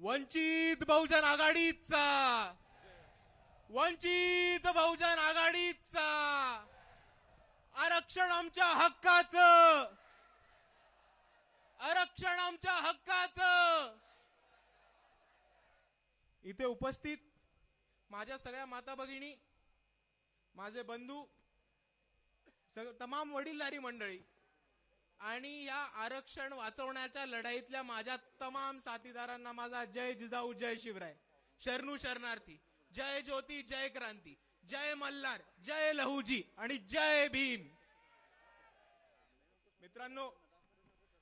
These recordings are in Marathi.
वंचित बहुजन आघाडीचा. वंचित बहुजन आघाडीचा. आरक्षण आमच्या हक्काचं. आरक्षण आमच्या हक्काचं. इथे उपस्थित माझ्या सगळ्या माता भगिनी माझे बंधू सग तमाम वडीलधारी मंडळी आणि या आरक्षण वाचवण्याच्या लढाईतल्या माझ्या तमाम साथीदारांना माझा जय जिजाऊ जय शिवराय. शरणू शरणार्थी जय ज्योती जय क्रांती जय मल्हार जय लहुजी आणि जय भीम. मित्रांनो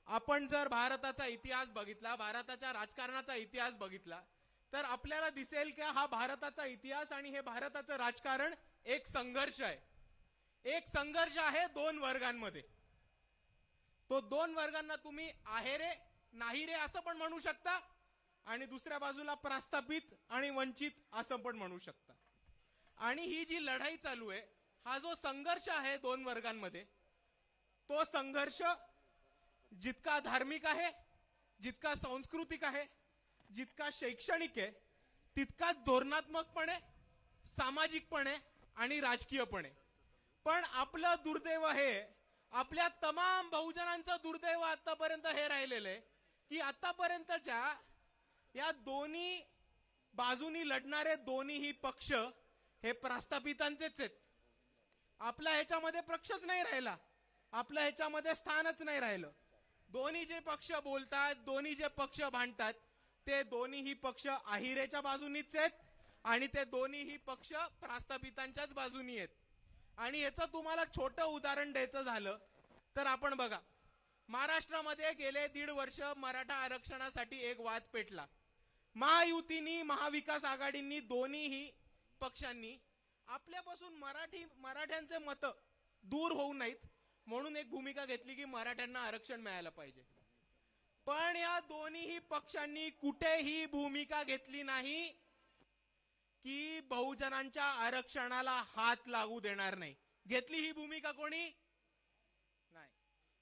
आपण जर भारताचा इतिहास बघितला भारताच्या राजकारणाचा इतिहास बघितला तर आपल्याला दिसेल की हा भारताचा इतिहास आणि हे भारताचं राजकारण एक संघर्ष आहे. एक संघर्ष आहे दोन वर्गांमध्ये. तो दोन वर्गांना तुम्ही आहे रे नाही रे असं पण म्हणू शकता. आणि दुसऱ्या बाजूला प्रस्थापित आणि वंचित असं पण म्हणू शकता. आणि ही जी लढाई चालू आहे हा जो संघर्ष आहे दोन वर्गांमध्ये तो संघर्ष जितका धार्मिक आहे जितका सांस्कृतिक आहे जितका शैक्षणिक आहे तितकाच धोरणात्मकपणे सामाजिकपणे आणि राजकीयपणे. पण आपलं दुर्दैव हे आपल्या तमाम बहुजनांचं दुर्दैव आतापर्यंत हे राहिलेलं आहे की आतापर्यंतच्या या दोन्ही बाजूनी लढणारे दोन्हीही पक्ष हे प्रस्थापितांचेच आहेत. आपला ह्याच्यामध्ये पक्षच नाही राहिला आपलं ह्याच्यामध्ये स्थानच नाही राहिलं. दोन्ही जे पक्ष बोलतात दोन्ही जे पक्ष भांडतात ते दोन्हीही पक्ष आहिरेच्या बाजूनीच आहेत आणि ते दोन्हीही पक्ष प्रास्थापितांच्याच बाजूनी आहेत. आणि याचं तुम्हाला छोटं उदाहरण द्यायचं झालं तर आपण बघा. महाराष्ट्रामध्ये गेले दीड वर्ष मराठा आरक्षणासाठी एक वाद पेटला. महायुतीनी महाविकास आघाडींनी दोन्हीही पक्षांनी आपल्यापासून मराठी मराठ्यांचे मतं दूर होऊ नाहीत म्हणून एक भूमिका घेतली की मराठ्यांना आरक्षण मिळायला पाहिजे. पण या दोन्हीही पक्षांनी कुठेही भूमिका घेतली नाही. की बहुजनांच्या आरक्षणाला हात लागू देणार नाही. घेतली ही भूमिका कोणी? नाही.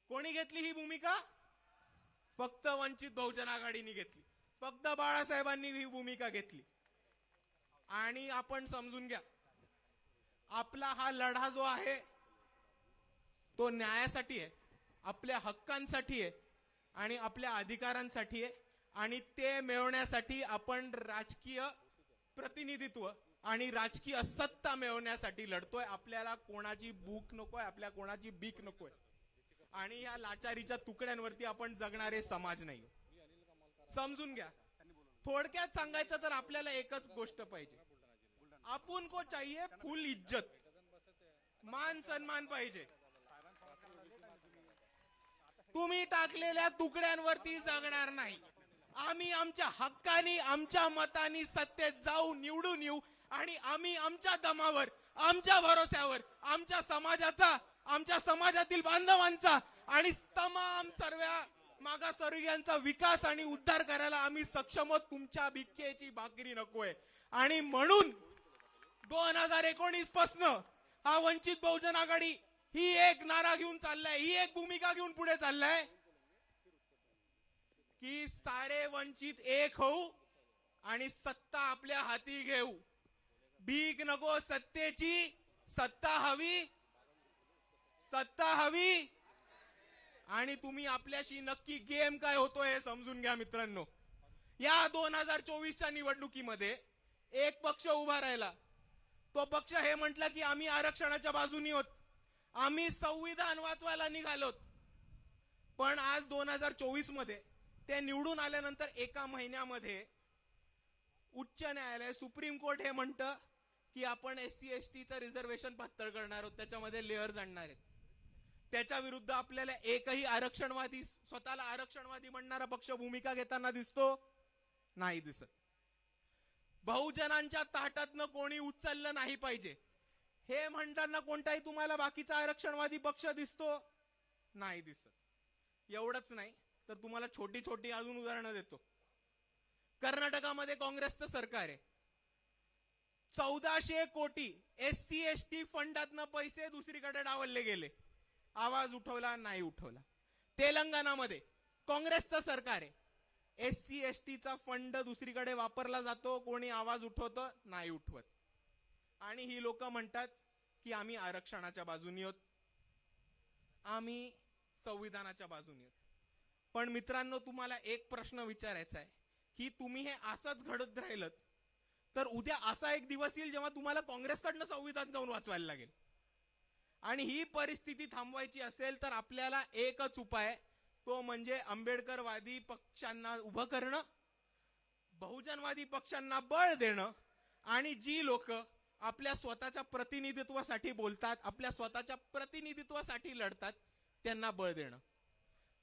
कोणी घेतली ही भूमिका? फक्त वंचित बहुजन आघाडीने घेतली. फक्त बाळासाहेबांनी ही भूमिका घेतली. आणि आपण समजून घ्या आपला हा लढा जो आहे तो न्यायासाठी आहे आपल्या हक्कांसाठी आहे आणि आपल्या अधिकारांसाठी आहे आणि ते मिळवण्यासाठी आपण राजकीय प्रतिनिधित्व आणि राजकीय सत्ता मिळवण्यासाठी लढतोय. आपल्याला कोणाची भूक नकोय आपल्या कोणाची बीक नकोय. आणि या लाचारीच्या तुकड्यांवरती आपण जगणारे समाज नाही. समजून घ्या. थोडक्यात सांगायचं तर आपल्याला एकच गोष्ट पाहिजे. आपण को चाहिए फुल इज्जत. मान सन्मान पाहिजे. तुम्ही टाकलेल्या तुकड्यांवरती जगणार नाही. आम्ही आमच्या हक्कानी आमच्या मतानी सत्तेत जाऊ निवडून येऊ आणि आम्ही आमच्या दमावर आमच्या भरोश्यावर आमच्या समाजाचा आमच्या समाजातील बांधवांचा आणि तमाम सर्व मागासवर्गीयांचा विकास आणि उद्धार करायला आम्ही सक्षम आहोत. तुमच्या भिक्केची भाकरी नकोय. आणि म्हणून दोन हजार एकोणीस पासन हा वंचित बहुजन आघाडी ही एक नारा घेऊन चाललाय ही एक भूमिका घेऊन पुढे चाललाय. की सारे वंचित एक होऊ आणि सत्ता आपल्या हाती घेऊ. भीक नको सत्तेची सत्ता हवी सत्ता हवी. आणि तुम्ही आपल्याशी नक्की गेम काय होतो हे समजून घ्या मित्रांनो. या दोन हजार चोवीसच्या निवडणुकीमध्ये एक पक्ष उभा राहिला. तो पक्ष हे म्हटलं की आम्ही आरक्षणाच्या बाजूनी होत. आम्ही संविधान वाचवायला निघालोत. पण आज दोन हजार चोवीसमध्ये ते निवडून आल्यानंतर एका महिन्यामध्ये उच्च न्यायालय सुप्रीम कोर्ट हे म्हणतं की आपण एस सी एस टीचं रिझर्वेशन पातळ करणार आहोत. त्याच्यामध्ये लेअर आणणार आहेत. त्याच्या विरुद्ध आपल्याला एकही आरक्षणवादी स्वतःला आरक्षणवादी म्हणणारा पक्ष भूमिका घेताना दिसतो? नाही दिसत. बहुजनांच्या ताटातनं कोणी उचललं नाही पाहिजे. हे म्हणताना कोणताही तुम्हाला बाकीचा आरक्षणवादी पक्ष दिसतो? नाही दिसत. एवढंच नाही. तर तुम्हाला छोटी छोटी अजून उदाहरणं देतो. कर्नाटकामध्ये काँग्रेसचं सरकार आहे. चौदाशे कोटी एस सी एस टी फंडातनं पैसे दुसरीकडे डावलले गेले. आवाज उठवला नाही उठवला. तेलंगणामध्ये काँग्रेसचं सरकार आहे. एस सी एस टीचा फंड दुसरीकडे वापरला जातो कोणी आवाज उठवतं नाही उठवत. आणि ही लोक म्हणतात की आम्ही आरक्षणाच्या बाजूनी आहोत. आम्ही संविधानाच्या बाजूनी आहोत. पण मित्रांनो तुम्हाला एक प्रश्न विचारायचा आहे. की तुम्ही हे असंच घडत राहिलं तर उद्या असा एक दिवस येईल जेव्हा तुम्हाला काँग्रेसकडनं संविधान जाऊन वाचवायला लागेल. आणि ही परिस्थिती थांबवायची असेल तर आपल्याला एकच उपाय तो म्हणजे आंबेडकरवादी पक्षांना उभं करणं बहुजनवादी पक्षांना बळ देणं आणि जी लोक आपल्या स्वतःच्या प्रतिनिधित्वासाठी बोलतात आपल्या स्वतःच्या प्रतिनिधित्वासाठी लढतात त्यांना बळ देणं.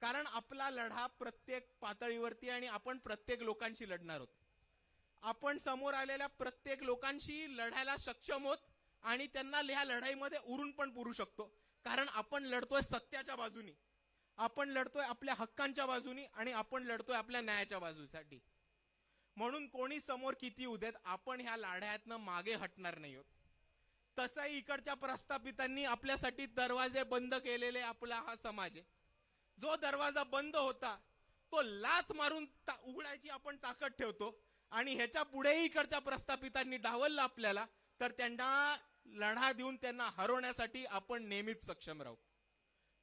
कारण आपला लढा प्रत्येक पातळीवरती आणि आपण प्रत्येक लोकांशी लढणार आहोत. आपण समोर आलेल्या प्रत्येक लोकांशी लढायला सक्षम होत आणि त्यांना ह्या लढाईमध्ये उरून पण पुरू शकतो. कारण आपण लढतोय सत्याच्या बाजूनी. आपण लढतोय आपल्या हक्कांच्या बाजूनी आणि आपण लढतोय आपल्या न्यायाच्या बाजूसाठी. म्हणून कोणी समोर किती उद्यात आपण ह्या लढ्यातनं मागे हटणार नाही आहोत. तसाही इकडच्या प्रस्थापितांनी आपल्यासाठी दरवाजे बंद केलेले आपला हा समाज आहे. जो दरवाजा बंद होता तो लाथ मारून ता- उघडायची आपण ताकद ठेवतो आणि ह्याच्या पुढेही इकडच्या प्रस्थापितांनी डावललं आपल्याला तर त्यांना लढा देऊन त्यांना हरवण्यासाठी आपण नेहमीच सक्षम राहू.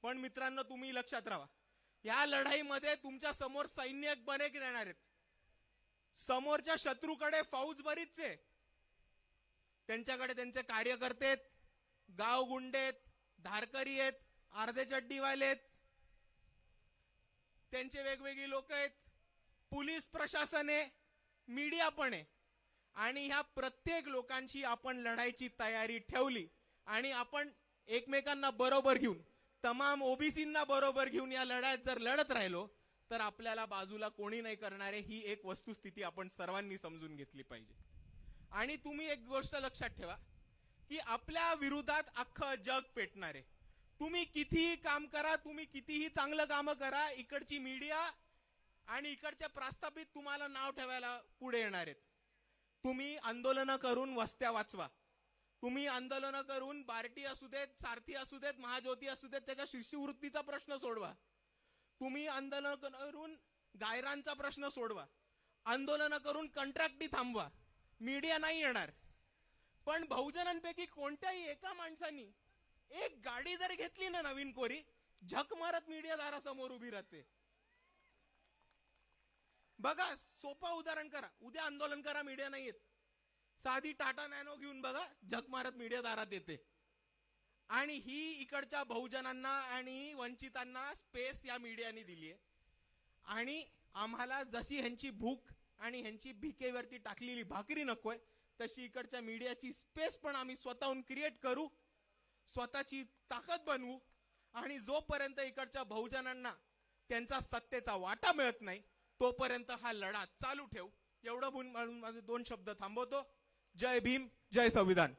पण मित्रांनो तुम्ही लक्षात राहा. या लढाईमध्ये तुमच्यासमोर सैन्य बरेच येणार आहेत? समोरच्या शत्रूकडे फौज बरीच आहे. त्यांच्याकडे त्यांचे कार्यकर्ते आहेत, गाव गुंडे आहेत, धारकरी आहेत अर्धे चड्डीवाले आहेत त्यांचे वेगवेगळी लोक आहेत. पोलीस प्रशासन आहे मीडिया पण आहे. आणि ह्या प्रत्येक लोकांची आपण लढायची तयारी ठेवली आणि आपण एकमेकांना बरोबर घेऊन तमाम ओबीसींना बरोबर घेऊन या लढ्यात जर लढत राहिलो तर आपल्याला बाजूला कोणी नाही करणारे ही एक वस्तुस्थिती आपण सर्वांनी समजून घेतली पाहिजे. आणि तुम्ही एक गोष्ट लक्षात ठेवा की आपल्या विरोधात अख्खं जग पेटणार आहे. तुम्ही कितीही काम करा तुम्ही कितीही चांगलं काम करा इकडची मीडिया आणि इकडच्या प्रस्थापित तुम्हाला नाव ठेवायला पुढे येणार आहेत. तुम्ही आंदोलनं करून वस्त्या वाचवा. तुम्ही आंदोलनं करून बार्टी असू देत सारथी असू देत महाज्योती असू देत त्याच्या शिष्यवृत्तीचा प्रश्न सोडवा. तुम्ही आंदोलन करून गायरांचा प्रश्न सोडवा. आंदोलनं करून कंट्रॅक्टी थांबवा. मीडिया नाही येणार. पण बहुजनांपैकी कोणत्याही एका माणसानी एक गाडी जर घेतली ना नवीन कोरी झक मारत मीडिया दारासमोर उभी राहते. बघा सोपं उदाहरण करा. उद्या आंदोलन करा मीडिया नाही येत. साधी टाटा नॅनो घेऊन बघा झक मारत मीडिया दारात येते. आणि ही इकडच्या बहुजनांना आणि वंचितांना स्पेस या मीडियाने दिली आहे. आणि आम्हाला जशी ह्यांची भूक आणि ह्यांची भिकेवरती टाकलेली भाकरी नकोय तशी इकडच्या मीडियाची स्पेस पण आम्ही स्वतःहून क्रिएट करू. स्वतःची ताकद बनवू आणि जोपर्यंत इकडच्या बहुजनांना त्यांचा सत्तेचा वाटा मिळत नाही तोपर्यंत हा लढा चालू ठेव. एवढं म्हणून माझे दोन शब्द थांबवतो. जय भीम जय संविधान.